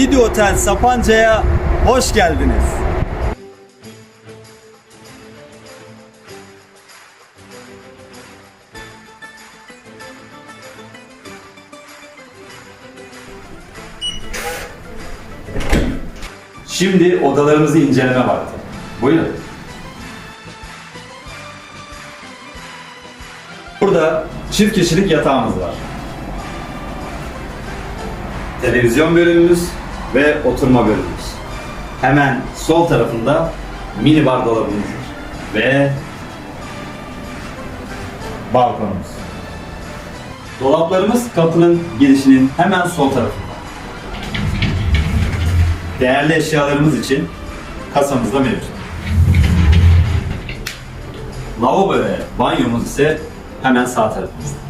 Didi Otel Sapanca'ya hoş geldiniz. Şimdi odalarımızı inceleme vakti. Buyurun. Burada çift kişilik yatağımız var. Televizyon bölümümüz ve oturma bölümümüz. Hemen sol tarafında mini bar dolabımız var. Ve balkonumuz. Dolaplarımız kapının girişinin hemen sol tarafında. Değerli eşyalarımız için kasamızda mevcut. Lavabo ve banyomuz ise hemen sağ tarafımızda.